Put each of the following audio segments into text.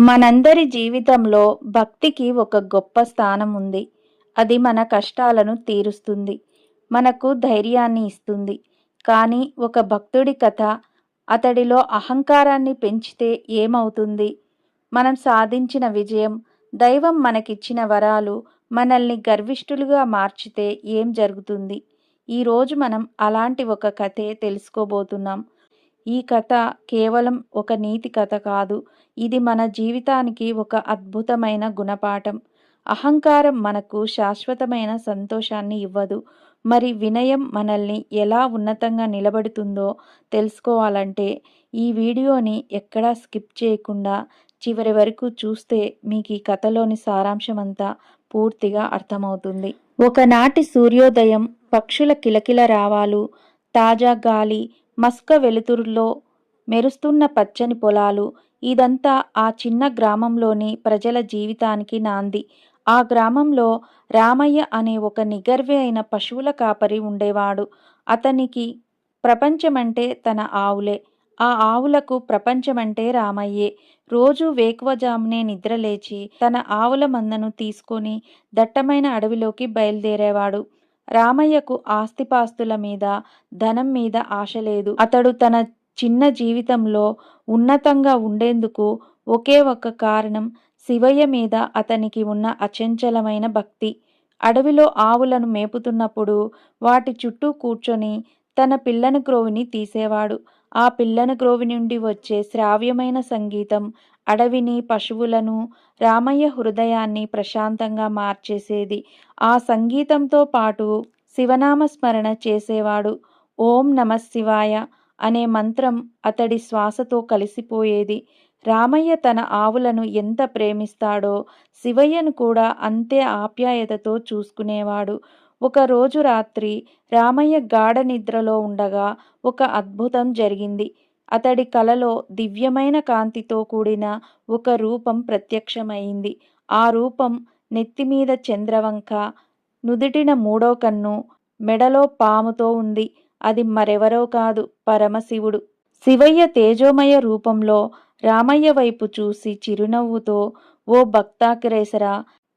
మనందరి జీవితంలో భక్తికి ఒక గొప్ప స్థానం ఉంది. అది మన కష్టాలను తీరుస్తుంది. మనకు ధైర్యాన్ని ఇస్తుంది. కానీ ఒక భక్తుడి కథ అతడిలో అహంకారాన్ని పెంచితే ఏమవుతుంది? మనం సాధించిన విజయం దైవం మనకిచ్చిన వరాలు మనల్ని గర్విష్ఠులుగా మార్చితే ఏం జరుగుతుంది? ఈరోజు మనం అలాంటి ఒక కథే తెలుసుకోబోతున్నాం. ఈ కథ కేవలం ఒక నీతి కథ కాదు. ఇది మన జీవితానికి ఒక అద్భుతమైన గుణపాఠం. అహంకారం మనకు శాశ్వతమైన సంతోషాన్ని ఇవ్వదు. మరి వినయం మనల్ని ఎలా ఉన్నతంగా నిలబడుతుందో తెలుసుకోవాలంటే ఈ వీడియోని ఎక్కడా స్కిప్ చేయకుండా చివరి వరకు చూస్తే మీకు ఈ కథలోని సారాంశమంతా పూర్తిగా అర్థమవుతుంది. ఒకనాటి సూర్యోదయం పక్షుల కిలకిల రావాలు తాజా గాలి మస్క వెలుతురులో మెరుస్తున్న పచ్చని పొలాలు. ఇదంతా ఆ చిన్న గ్రామంలోని ప్రజల జీవితానికి నాంది. ఆ గ్రామంలో రామయ్య అనే ఒక నిగర్వి అయిన పశువుల కాపరి ఉండేవాడు. అతనికి ప్రపంచమంటే తన ఆవులే. ఆ ఆవులకు ప్రపంచమంటే రామయ్యే. రోజు వేకువజామునే నిద్రలేచి తన ఆవుల మందను తీసుకొని దట్టమైన అడవిలోకి బయలుదేరేవాడు. రామయ్యకు ఆస్తిపాస్తుల మీద ధనం మీద ఆశ లేదు. అతడు తన చిన్న జీవితంలో ఉన్నతంగా ఉండేందుకు ఒకే ఒక్క కారణం శివయ్య మీద అతనికి ఉన్న అచంచలమైన భక్తి. అడవిలో ఆవులను మేపుతున్నప్పుడు వాటి చుట్టూ కూర్చొని తన పిల్లను క్రోవిని తీసేవాడు. ఆ పిల్లను క్రోవి నుండి వచ్చే శ్రావ్యమైన సంగీతం అడవిని పశువులను రామయ్య హృదయాన్ని ప్రశాంతంగా మార్చేసేది. ఆ సంగీతంతో పాటు శివనామ స్మరణ చేసేవాడు. ఓం నమ శివాయ అనే మంత్రం అతడి శ్వాసతో కలిసిపోయేది. రామయ్య తన ఆవులను ఎంత ప్రేమిస్తాడో శివయ్యను కూడా అంతే ఆప్యాయతతో చూసుకునేవాడు. ఒకరోజు రాత్రి రామయ్య గాఢ నిద్రలో ఉండగా ఒక అద్భుతం జరిగింది. అతడి కలలో దివ్యమైన కాంతితో కూడిన ఒక రూపం ప్రత్యక్షమైంది. ఆ రూపం నెత్తిమీద చంద్రవంక నుదిటిన మూడో కన్ను మెడలో పాముతో ఉంది. అది మరెవరో కాదు పరమశివుడు. శివయ్య తేజోమయ రూపంలో రామయ్య వైపు చూసి చిరునవ్వుతో ఓ భక్తాకిరేసరా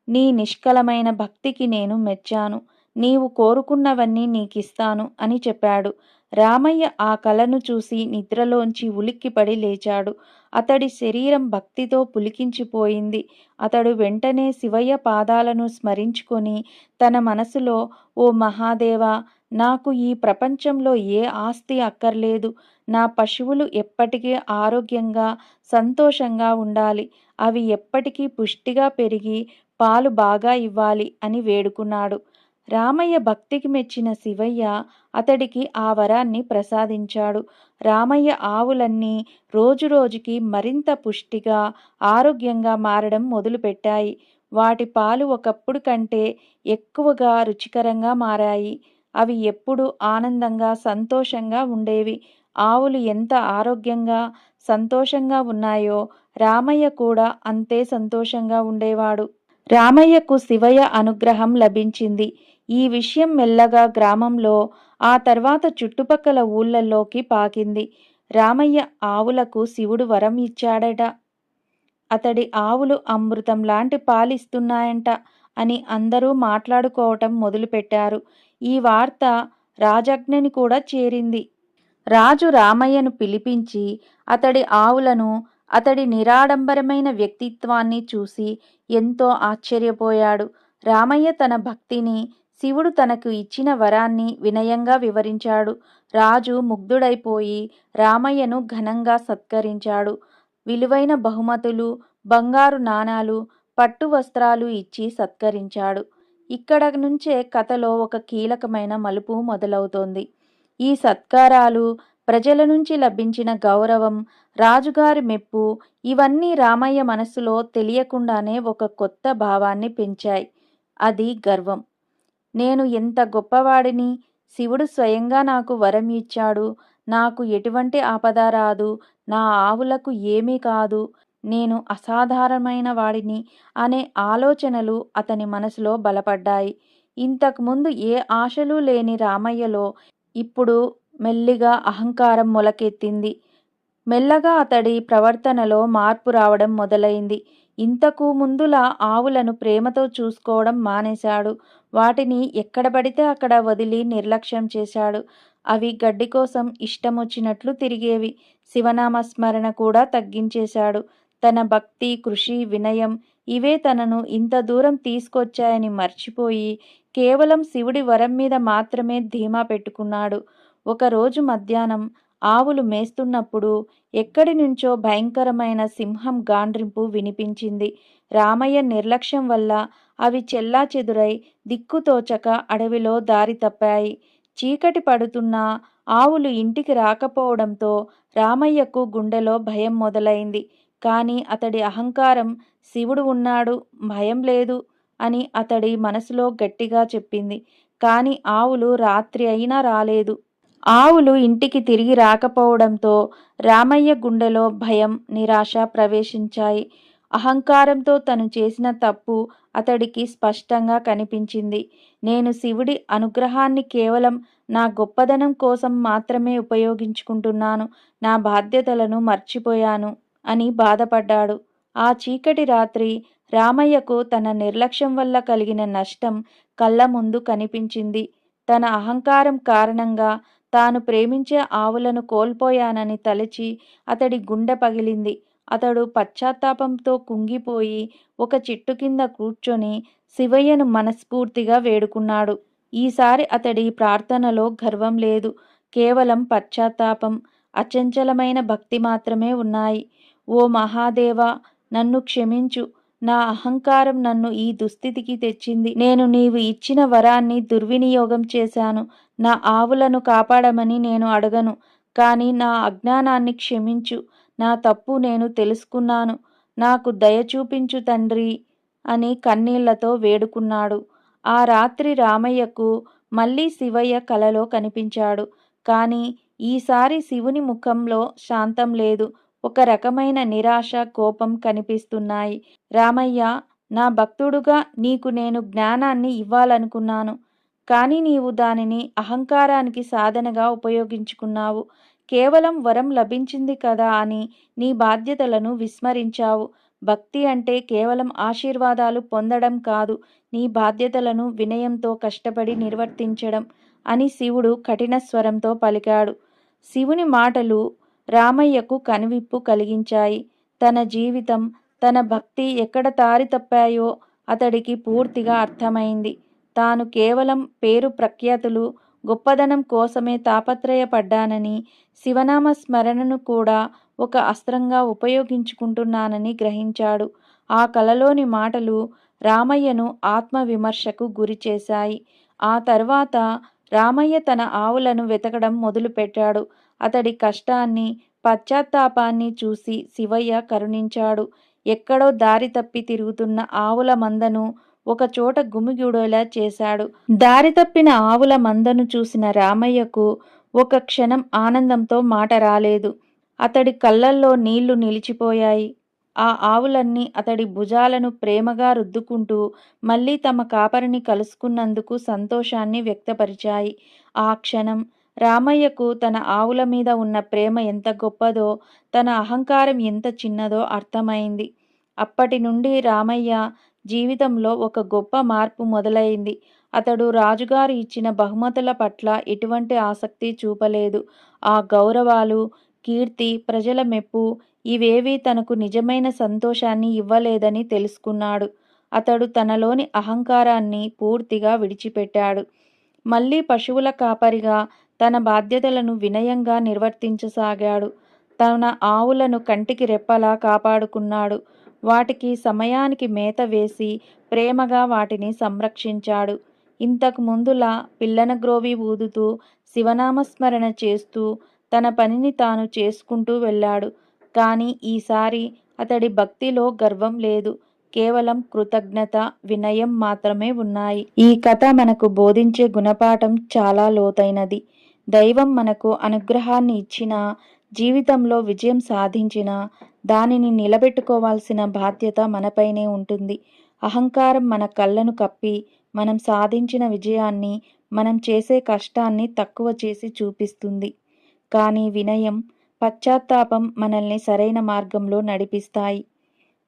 నీ నిష్కలమైన భక్తికి నేను మెచ్చాను. నీవు కోరుకున్నవన్నీ నీకిస్తాను అని చెప్పాడు. రామయ్య ఆ కలను చూసి నిద్రలోంచి ఉలిక్కిపడి లేచాడు. అతడి శరీరం భక్తితో పులికించిపోయింది. అతడు వెంటనే శివయ్య పాదాలను స్మరించుకొని తన మనసులో ఓ మహాదేవా నాకు ఈ ప్రపంచంలో ఏ ఆస్తి అక్కర్లేదు. నా పశువులు ఎప్పటికీ ఆరోగ్యంగా సంతోషంగా ఉండాలి. అవి ఎప్పటికీ పుష్టిగా పెరిగి పాలు బాగా ఇవ్వాలి అని వేడుకున్నాడు. రామయ్య భక్తికి మెచ్చిన శివయ్య అతడికి ఆ వరాన్ని ప్రసాదించాడు. రామయ్య ఆవులన్నీ రోజురోజుకి మరింత పుష్టిగా ఆరోగ్యంగా మారడం మొదలుపెట్టాయి. వాటి పాలు ఒకప్పుడు కంటే ఎక్కువగా రుచికరంగా మారాయి. అవి ఎప్పుడు ఆనందంగా సంతోషంగా ఉండేవి. ఆవులు ఎంత ఆరోగ్యంగా సంతోషంగా ఉన్నాయో రామయ్య కూడా అంతే సంతోషంగా ఉండేవాడు. రామయ్యకు శివయ్య అనుగ్రహం లభించింది. ఈ విషయం మెల్లగా గ్రామంలో ఆ తర్వాత చుట్టుపక్కల ఊళ్ళల్లోకి పాకింది. రామయ్య ఆవులకు శివుడు వరం ఇచ్చాడట. అతడి ఆవులు అమృతం లాంటి పాలిస్తున్నాయంట అని అందరూ మాట్లాడుకోవటం మొదలుపెట్టారు. ఈ వార్త రాజజ్ఞని కూడా చేరింది. రాజు రామయ్యను పిలిపించి అతడి ఆవులను అతడి నిరాడంబరమైన వ్యక్తిత్వాన్ని చూసి ఎంతో ఆశ్చర్యపోయాడు. రామయ్య తన భక్తిని శివుడు తనకు ఇచ్చిన వరాన్ని వినయంగా వివరించాడు. రాజు ముగ్ధుడైపోయి రామయ్యను ఘనంగా సత్కరించాడు. విలువైన బహుమతులు బంగారు నాణాలు పట్టు వస్త్రాలు ఇచ్చి సత్కరించాడు. ఇక్కడ నుంచే కథలో ఒక కీలకమైన మలుపు మొదలవుతోంది. ఈ సత్కారాలు ప్రజల నుంచి లభించిన గౌరవం రాజుగారి మెప్పు ఇవన్నీ రామయ్య మనసులో తెలియకుండానే ఒక కొత్త భావాన్ని పెంచాయి. అది గర్వం. నేను ఎంత గొప్పవాడిని శివుడు స్వయంగా నాకు వరం ఇచ్చాడు నాకు ఎటువంటి ఆపద రాదు నా ఆవులకు ఏమీ కాదు నేను అసాధారణమైన వాడిని అనే ఆలోచనలు అతని మనసులో బలపడ్డాయి. ఇంతకుముందు ఏ ఆశలు లేని రామయ్యలో ఇప్పుడు మెల్లిగా అహంకారం మొలకెత్తింది. మెల్లగా అతడి ప్రవర్తనలో మార్పు రావడం మొదలైంది. ఇంతకు ముందులా ఆవులను ప్రేమతో చూసుకోవడం మానేశాడు. వాటిని ఎక్కడ పడితే అక్కడ వదిలి నిర్లక్ష్యం చేశాడు. అవి గడ్డి కోసం ఇష్టమొచ్చినట్లు తిరిగేవి. శివనామ స్మరణ కూడా తగ్గించేశాడు. తన భక్తి కృషి వినయం ఇవే తనను ఇంత దూరం తీసుకొచ్చాయని మర్చిపోయి కేవలం శివుడి వరం మీద మాత్రమే ధీమా పెట్టుకున్నాడు. ఒకరోజు మధ్యాహ్నం ఆవులు మేస్తున్నప్పుడు ఎక్కడి నుంచో భయంకరమైన సింహం గాండ్రింపు వినిపించింది. రామయ్య నిర్లక్ష్యం వల్ల అవి చెల్లా చెదురై దిక్కుతోచక అడవిలో దారి తప్పాయి. చీకటి పడుతున్నా ఆవులు ఇంటికి రాకపోవడంతో రామయ్యకు గుండెలో భయం మొదలైంది. కానీ అతడి అహంకారం శివుడు ఉన్నాడు భయం లేదు అని అతడి మనసులో గట్టిగా చెప్పింది. కానీ ఆవులు రాత్రి అయినా రాలేదు. ఆవులు ఇంటికి తిరిగి రాకపోవడంతో రామయ్య గుండెలో భయం నిరాశ ప్రవేశించాయి. అహంకారంతో తను చేసిన తప్పు అతడికి స్పష్టంగా కనిపించింది. నేను శివుడి అనుగ్రహాన్ని కేవలం నా గొప్పదనం కోసం మాత్రమే ఉపయోగించుకుంటున్నాను నా బాధ్యతలను మర్చిపోయాను అని బాధపడ్డాడు. ఆ చీకటి రాత్రి రామయ్యకు తన నిర్లక్ష్యం వల్ల కలిగిన నష్టం కళ్ళ ముందు కనిపించింది. తన అహంకారం కారణంగా తాను ప్రేమించే ఆవులను కోల్పోయానని తలచి అతడి గుండె పగిలింది. అతడు పశ్చాత్తాపంతో కుంగిపోయి ఒక చెట్టు కింద కూర్చొని శివయ్యను మనస్ఫూర్తిగా వేడుకున్నాడు. ఈసారి అతడి ప్రార్థనలో గర్వం లేదు. కేవలం పశ్చాత్తాపం అచంచలమైన భక్తి మాత్రమే ఉన్నాయి. ఓ మహాదేవా నన్ను క్షమించు. నా అహంకారం నన్ను ఈ దుస్థితికి తెచ్చింది. నేను నీవు ఇచ్చిన వరాన్ని దుర్వినియోగం చేశాను. నా ఆవులను కాపాడమని నేను అడగను కానీ నా అజ్ఞానాన్ని క్షమించు. నా తప్పు నేను తెలుసుకున్నాను. నాకు దయ చూపించు తండ్రి అని కన్నీళ్ళతో వేడుకున్నాడు. ఆ రాత్రి రామయ్యకు మళ్ళీ శివయ్య కలలో కనిపించాడు. కానీ ఈసారి శివుని ముఖంలో శాంతం లేదు. ఒక రకమైన నిరాశ కోపం కనిపిస్తున్నాయి. రామయ్య నా భక్తుడుగా నీకు నేను జ్ఞానాన్ని ఇవ్వాలనుకున్నాను. కానీ నీవు దానిని అహంకారానికి సాధనగా ఉపయోగించుకున్నావు. కేవలం వరం లభించింది కదా అని నీ బాధ్యతలను విస్మరించావు. భక్తి అంటే కేవలం ఆశీర్వాదాలు పొందడం కాదు నీ బాధ్యతలను వినయంతో కష్టపడి నిర్వర్తించడం అని శివుడు కఠిన స్వరంతో పలికాడు. శివుని మాటలు రామయ్యకు కనువిప్పు కలిగించాయి. తన జీవితం తన భక్తి ఎక్కడ దారి తప్పాయో అతడికి పూర్తిగా అర్థమైంది. తాను కేవలం పేరు ప్రఖ్యాతులు గొప్పదనం కోసమే తాపత్రయపడ్డానని శివనామ స్మరణను కూడా ఒక అస్త్రంగా ఉపయోగించుకుంటున్నానని గ్రహించాడు. ఆ కలలోని మాటలు రామయ్యను ఆత్మవిమర్శకు గురిచేశాయి ఆ తర్వాత రామయ్య తన ఆవులను వెతకడం మొదలుపెట్టాడు. అతడి కష్టాన్ని పశ్చాత్తాపాన్ని చూసి శివయ్య కరుణించాడు. ఎక్కడో దారి తప్పి తిరుగుతున్న ఆవుల మందను ఒకచోట గుమిగూడేలా చేశాడు. దారి తప్పిన ఆవుల మందను చూసిన రామయ్యకు ఒక క్షణం ఆనందంతో మాట రాలేదు. అతడి కళ్ళల్లో నీళ్ళు నిలిచిపోయాయి. ఆ ఆవులన్నీ అతడి భుజాలను ప్రేమగా రుద్దుకుంటూ మళ్ళీ తమ కాపరిని కలుసుకున్నందుకు సంతోషాన్ని వ్యక్తపరిచాయి. ఆ క్షణం రామయ్యకు తన ఆవుల మీద ఉన్న ప్రేమ ఎంత గొప్పదో తన అహంకారం ఎంత చిన్నదో అర్థమైంది. అప్పటి నుండి రామయ్య జీవితంలో ఒక గొప్ప మార్పు మొదలైంది. అతడు రాజుగారు ఇచ్చిన బహుమతుల పట్ల ఎటువంటి ఆసక్తి చూపలేదు. ఆ గౌరవాలు కీర్తి ప్రజల మెప్పు ఇవేవీ తనకు నిజమైన సంతోషాన్ని ఇవ్వలేదని తెలుసుకున్నాడు. అతడు తనలోని అహంకారాన్ని పూర్తిగా విడిచిపెట్టాడు. మళ్ళీ పశువుల కాపరిగా తన బాధ్యతలను వినయంగా నిర్వర్తించసాగాడు. తన ఆవులను కంటికి రెప్పలా కాపాడుకున్నాడు. వాటికి సమయానికి మేత వేసి ప్రేమగా వాటిని సంరక్షించాడు. ఇంతకు ముందులా పిల్లన గ్రోవి ఊదుతూ శివనామస్మరణ చేస్తూ తన పనిని తాను చేసుకుంటూ వెళ్ళాడు. కానీ ఈసారి అతడి భక్తిలో గర్వం లేదు. కేవలం కృతజ్ఞత వినయం మాత్రమే ఉన్నాయి. ఈ కథ మనకు బోధించే గుణపాఠం చాలా లోతైనది. దైవం మనకు అనుగ్రహాన్ని ఇచ్చిన జీవితంలో విజయం సాధించిన దానిని నిలబెట్టుకోవాల్సిన బాధ్యత మనపైనే ఉంటుంది. అహంకారం మన కళ్ళను కప్పి మనం సాధించిన విజయాన్ని మనం చేసే కష్టాన్ని తక్కువ చేసి చూపిస్తుంది. కానీ వినయం పశ్చాత్తాపం మనల్ని సరైన మార్గంలో నడిపిస్తాయి.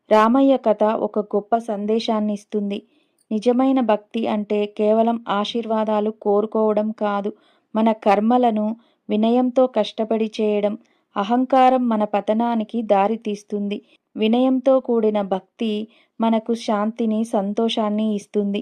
రామయ్య కథ ఒక గొప్ప సందేశాన్ని ఇస్తుంది. నిజమైన భక్తి అంటే కేవలం ఆశీర్వాదాలు కోరుకోవడం కాదు మన కర్మలను వినయంతో కష్టపడి చేయడం అహంకారం మన పతనానికి దారితీస్తుంది వినయంతో కూడిన భక్తి మనకు శాంతిని సంతోషాన్ని ఇస్తుంది.